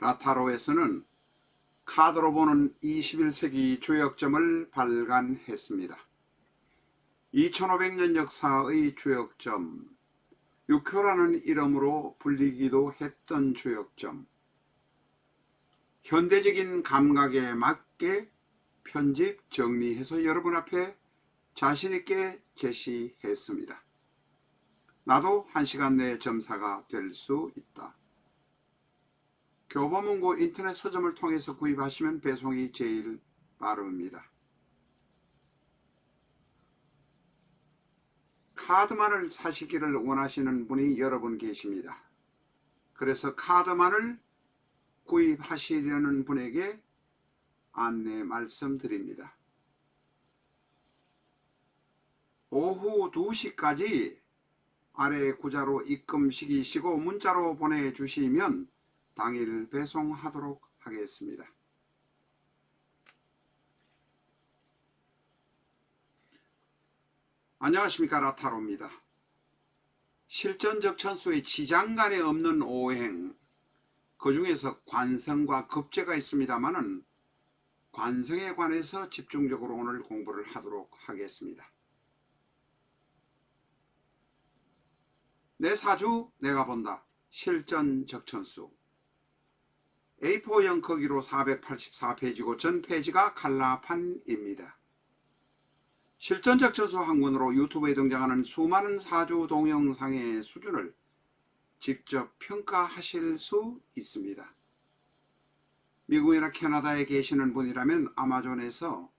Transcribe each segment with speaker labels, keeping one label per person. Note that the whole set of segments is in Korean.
Speaker 1: 라타로에서는 카드로 보는 21세기 조역점을 발간했습니다. 2500년 역사의 조역점, 육효라는 이름으로 불리기도 했던 조역점, 현대적인 감각에 맞게 편집, 정리해서 여러분 앞에 자신있게 제시했습니다. 나도 한 시간 내 점사가 될 수 있다. 교보문고 인터넷 서점을 통해서 구입하시면 배송이 제일 빠릅니다. 카드만을 사시기를 원하시는 분이 여러 분 계십니다. 그래서 카드만을 구입하시려는 분에게 안내 말씀드립니다. 오후 2시까지 아래 구자로 입금 시기시고 문자로 보내주시면 당일 배송하도록 하겠습니다. 안녕하십니까 라타로입니다. 실전적 천수의 지장간에 없는 오행 그 중에서 관성과 급제가 있습니다만은 관성에 관해서 집중적으로 오늘 공부를 하도록 하겠습니다. 내 사주 내가 본다. 실전 적천수 A4 형 크기로 484페이지고 전 페이지가 칼라판입니다. 실전 적천수 학문으로 유튜브에 등장하는 수많은 사주 동영상의 수준을 직접 평가하실 수 있습니다. 미국이나 캐나다에 계시는 분이라면 아마존에서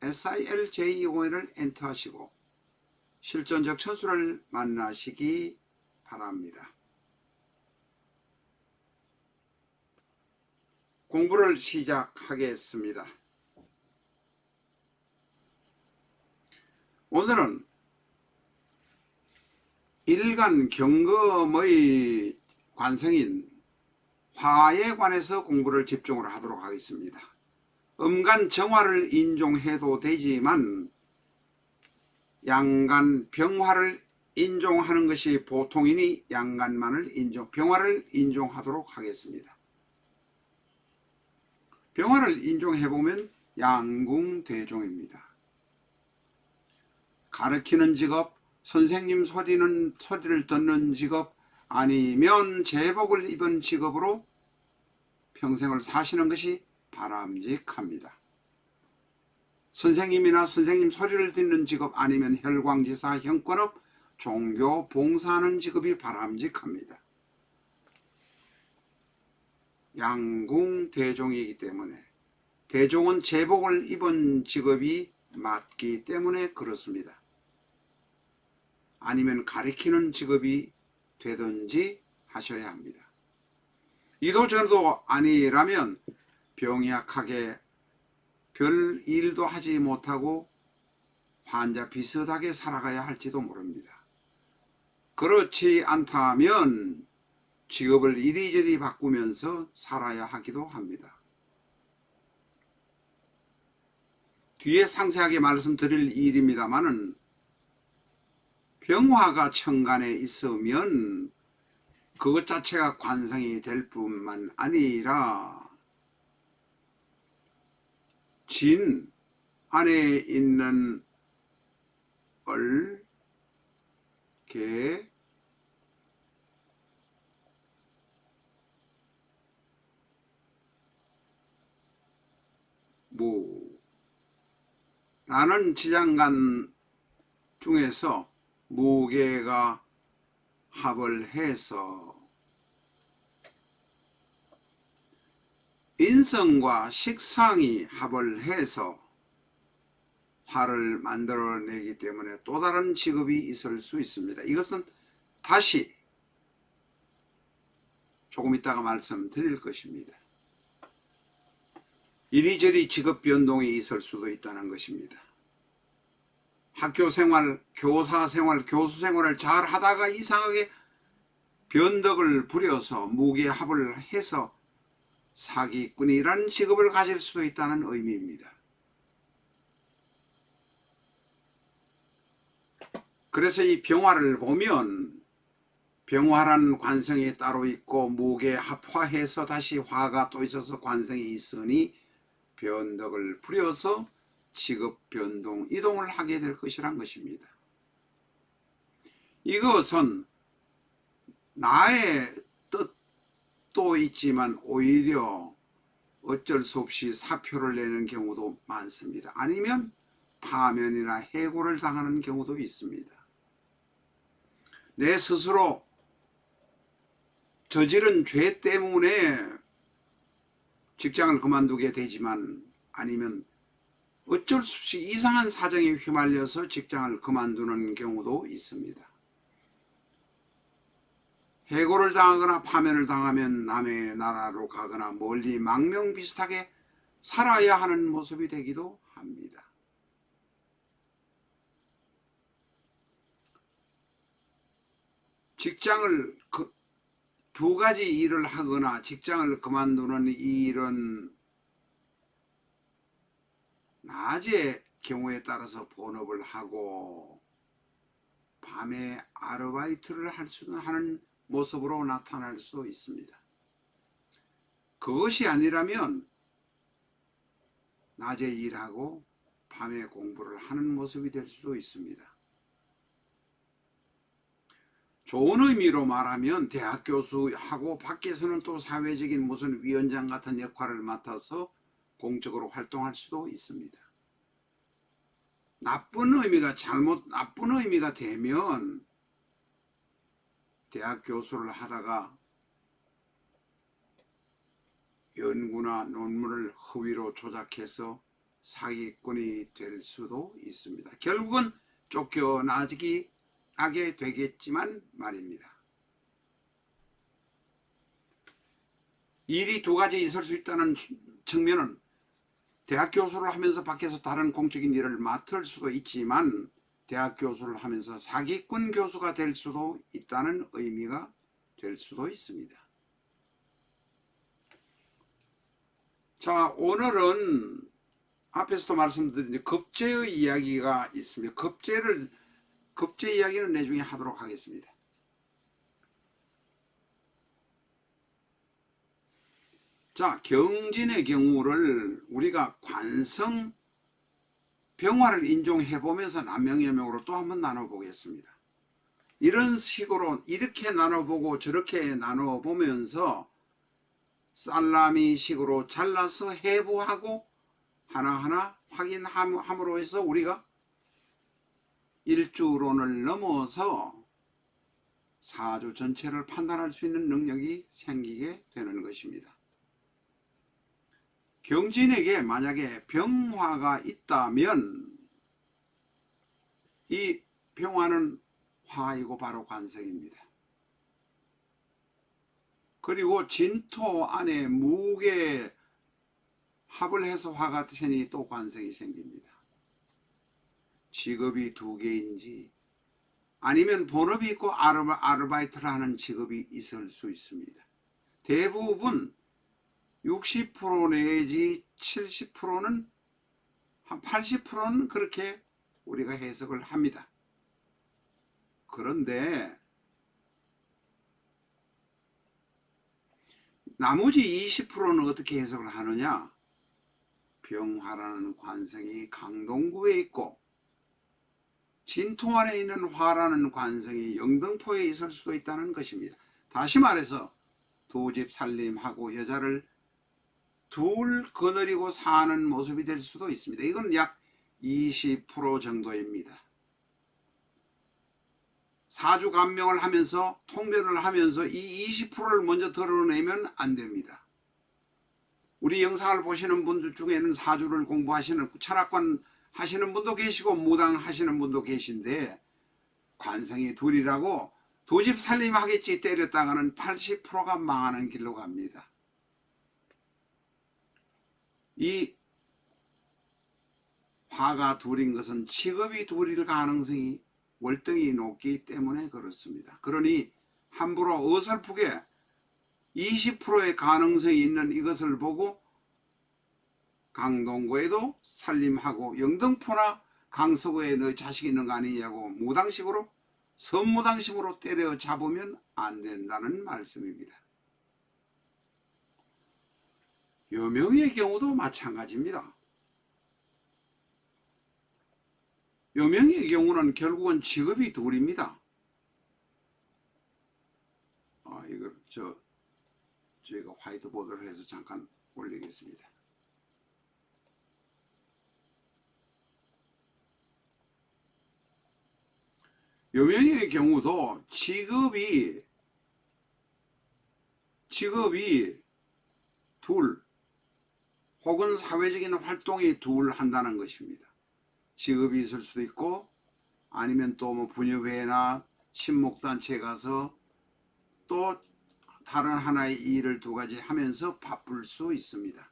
Speaker 1: SILJ5를 엔터하시고 실전적 천수를 만나시기 바랍니다. 공부를 시작하겠습니다. 오늘은 일간 경금의 관성인 화에 관해서 공부를 집중을 하도록 하겠습니다. 음간 정화를 인종해도 되지만 양간 병화를 인종하는 것이 보통이니 양간만을 인종, 병화를 인종하도록 하겠습니다. 병화를 인종해보면 양궁대종입니다. 가르치는 직업, 선생님 소리는 소리를 듣는 직업, 아니면 제복을 입은 직업으로 평생을 사시는 것이 바람직합니다. 선생님이나 선생님 소리를 듣는 직업 아니면 혈광지사, 형권업, 종교 봉사하는 직업이 바람직합니다. 양궁 대종이기 때문에 대종은 제복을 입은 직업이 맞기 때문에 그렇습니다. 아니면 가리키는 직업이 되든지 하셔야 합니다. 이도 저도 아니라면 병약하게 별 일도 하지 못하고 환자 비슷하게 살아가야 할지도 모릅니다. 그렇지 않다면 직업을 이리저리 바꾸면서 살아야 하기도 합니다. 뒤에 상세하게 말씀드릴 일입니다만은 병화가 천간에 있으면 그것 자체가 관성이 될 뿐만 아니라 진 안에 있는 얼, 개, 무 라는 지장간 중에서 무게가 합을 해서 인성과 식상이 합을 해서 화를 만들어내기 때문에 또 다른 직업이 있을 수 있습니다. 이것은 다시 조금 이따가 말씀드릴 것입니다. 이리저리 직업 변동이 있을 수도 있다는 것입니다. 학교 생활, 교사 생활, 교수 생활을 잘 하다가 이상하게 변덕을 부려서 무게합을 해서 사기꾼이라는 직업을 가질 수도 있다는 의미입니다. 그래서 이 병화를 보면 병화란 관성이 따로 있고 목에 합화해서 다시 화가 또 있어서 관성이 있으니 변덕을 부려서 직업 변동 이동을 하게 될 것이란 것입니다. 이것은 나의 뜻도 있지만 오히려 어쩔 수 없이 사표를 내는 경우도 많습니다. 아니면 파면이나 해고를 당하는 경우도 있습니다. 내 스스로 저지른 죄 때문에 직장을 그만두게 되지만 아니면 어쩔 수 없이 이상한 사정에 휘말려서 직장을 그만두는 경우도 있습니다. 해고를 당하거나 파면을 당하면 남의 나라로 가거나 멀리 망명 비슷하게 살아야 하는 모습이 되기도 합니다. 직장을 그, 두 가지 일을 하거나 직장을 그만두는 이 일은 낮에 경우에 따라서 본업을 하고 밤에 아르바이트를 할 수는 하는 모습으로 나타날 수도 있습니다. 그것이 아니라면 낮에 일하고 밤에 공부를 하는 모습이 될 수도 있습니다. 좋은 의미로 말하면 대학 교수하고 밖에서는 또 사회적인 무슨 위원장 같은 역할을 맡아서 공적으로 활동할 수도 있습니다. 나쁜 의미가 잘못 나쁜 의미가 되면 대학 교수를 하다가 연구나 논문을 허위로 조작해서 사기꾼이 될 수도 있습니다. 결국은 쫓겨나기 하게 되겠지만 말입니다. 일이 두 가지 있을 수 있다는 측면은 대학 교수를 하면서 밖에서 다른 공적인 일을 맡을 수도 있지만 대학 교수를 하면서 사기꾼 교수가 될 수도 있다는 의미가 될 수도 있습니다. 자, 오늘은 앞에서도 말씀드린 급제의 이야기가 있습니다. 급제를 급제 이야기는 나중에 하도록 하겠습니다. 자, 경진의 경우를 우리가 관성 병화를 인종해 보면서 남명여명으로 또 한번 나눠 보겠습니다. 이런 식으로 이렇게 나눠 보고 저렇게 나눠 보면서 살라미 식으로 잘라서 해부하고 하나하나 확인함으로 해서 우리가 일주론을 넘어서 사주 전체를 판단할 수 있는 능력이 생기게 되는 것입니다. 경진에게 만약에 병화가 있다면 이 병화는 화이고 바로 관성입니다. 그리고 진토 안에 무게 합을 해서 화가 되니 또 관성이 생깁니다. 직업이 두 개인지 아니면 본업이 있고 아르바 이트를 하는 직업이 있을 수 있습니다. 대부분 60% 내지 70%는 한 80%는 그렇게 우리가 해석을 합니다. 그런데 나머지 20%는 어떻게 해석을 하느냐? 병화라는 관성이 강동구에 있고 진토 안에 있는 화라는 관성이 영등포에 있을 수도 있다는 것입니다. 다시 말해서 두 집 살림하고 여자를 둘 거느리고 사는 모습이 될 수도 있습니다. 이건 약 20% 정도입니다. 사주 감명을 하면서 통변을 하면서 이 20%를 먼저 드러내면 안 됩니다. 우리 영상을 보시는 분들 중에는 사주를 공부하시는 철학관 하시는 분도 계시고 무당 하시는 분도 계신데 관성이 둘이라고 두 집 살림하겠지 때렸다가는 80%가 망하는 길로 갑니다. 이 화가 둘인 것은 직업이 둘일 가능성이 월등히 높기 때문에 그렇습니다. 그러니 함부로 어설프게 20%의 가능성이 있는 이것을 보고 강동구에도 살림하고 영등포나 강서구에 너 자식 있는 거 아니냐고 무당식으로 선무당심으로 때려 잡으면 안 된다는 말씀입니다. 여명의 경우도 마찬가지입니다. 여명의 경우는 결국은 직업이 둘입니다. 아, 이걸 저 저희가 화이트보드를 해서 잠깐 올리겠습니다. 여명의 경우도 직업이 직업이 둘 혹은 사회적인 활동이 둘 한다는 것입니다. 직업이 있을 수도 있고 아니면 또 뭐 분여회나 친목단체에 가서 또 다른 하나의 일을 두 가지 하면서 바쁠 수 있습니다.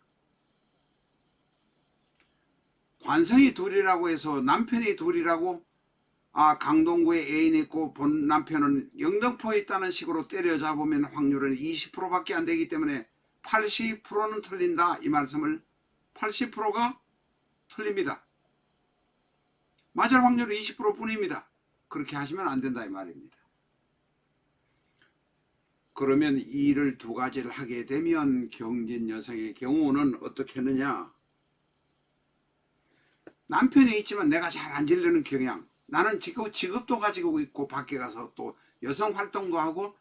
Speaker 1: 관성이 둘이라고 해서 남편이 둘이라고 아 강동구에 애인 있고 본 남편은 영등포에 있다는 식으로 때려잡으면 확률은 20%밖에 안 되기 때문에 80%는 틀린다 이 말씀을 80%가 틀립니다. 맞을 확률이 20% 뿐입니다. 그렇게 하시면 안 된다 이 말입니다. 그러면 이 일을 두 가지를 하게 되면 경진 여성의 경우는 어떻게 하느냐? 남편이 있지만 내가 잘안 지르는 경향. 나는 직업, 직업도 가지고 있고 밖에 가서 또 여성 활동도 하고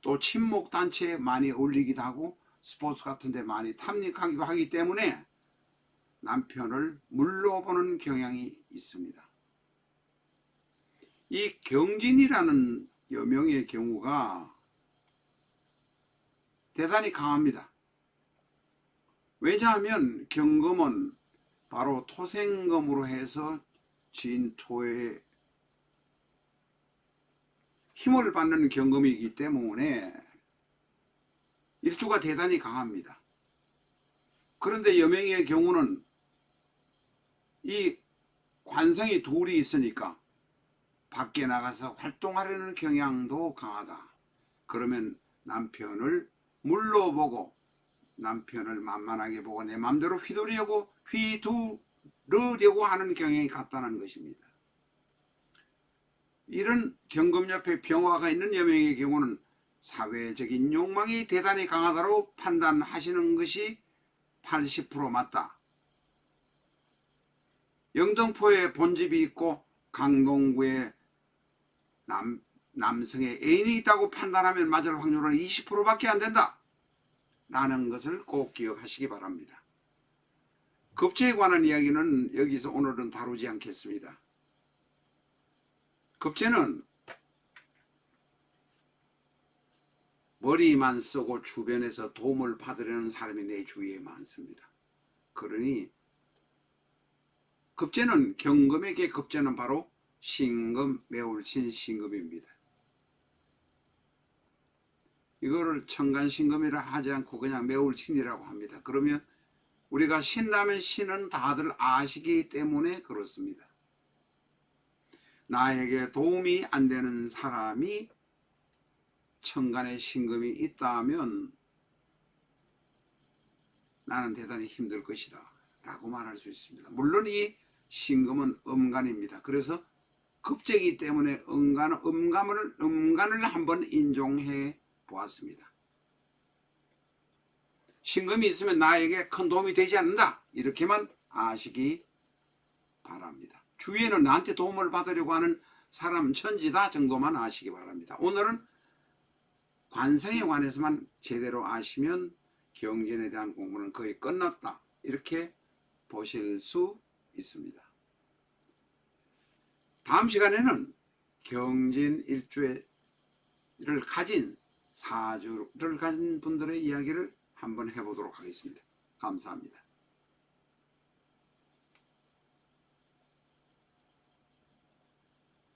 Speaker 1: 또 친목 단체에 많이 올리기도 하고 스포츠 같은 데 많이 탐닉하기도 하기 때문에 남편을 물러보는 경향이 있습니다. 이 경진이라는 여명의 경우가 대단히 강합니다. 왜냐하면 경금은 바로 토생금으로 해서 진토의 힘을 받는 경금이기 때문에 일주가 대단히 강합니다. 그런데 여명의 경우는 이 관성이 둘이 있으니까 밖에 나가서 활동하려는 경향도 강하다. 그러면 남편을 물러보고 남편을 만만하게 보고 내 마음대로 휘두르려고 휘두르려고 하는 경향이 같다는 것입니다. 이런 경금 옆에 병화가 있는 여명의 경우는 사회적인 욕망이 대단히 강하다고 판단하시는 것이 80% 맞다. 영등포에 본집이 있고 강동구에 남, 남성의 애인이 있다고 판단하면 맞을 확률은 20%밖에 안 된다. 라는 것을 꼭 기억하시기 바랍니다. 급제에 관한 이야기는 여기서 오늘은 다루지 않겠습니다. 급제는 머리만 쓰고 주변에서 도움을 받으려는 사람이 내 주위에 많습니다. 그러니 급제는 경금에게 급제는 바로 신금, 매울 신 신금입니다. 이거를 청간신금이라 하지 않고 그냥 매울 신이라고 합니다. 그러면 우리가 신라면 신은 다들 아시기 때문에 그렇습니다. 나에게 도움이 안 되는 사람이 천간에 신금이 있다면 나는 대단히 힘들 것이다 라고 말할 수 있습니다. 물론 이 신금은 음간입니다. 그래서 급제이기 때문에 음간, 음감을, 음간을 한번 인종해 보았습니다. 신금이 있으면 나에게 큰 도움이 되지 않는다. 이렇게만 아시기 바랍니다. 주위에는 나한테 도움을 받으려고 하는 사람 천지다 정도만 아시기 바랍니다. 오늘은 관성에 관해서만 제대로 아시면 경전에 대한 공부는 거의 끝났다. 이렇게 보실 수 있습니다. 다음 시간에는 경진 일주를 가진 사주를 가진 분들의 이야기를 한번 해보도록 하겠습니다. 감사합니다.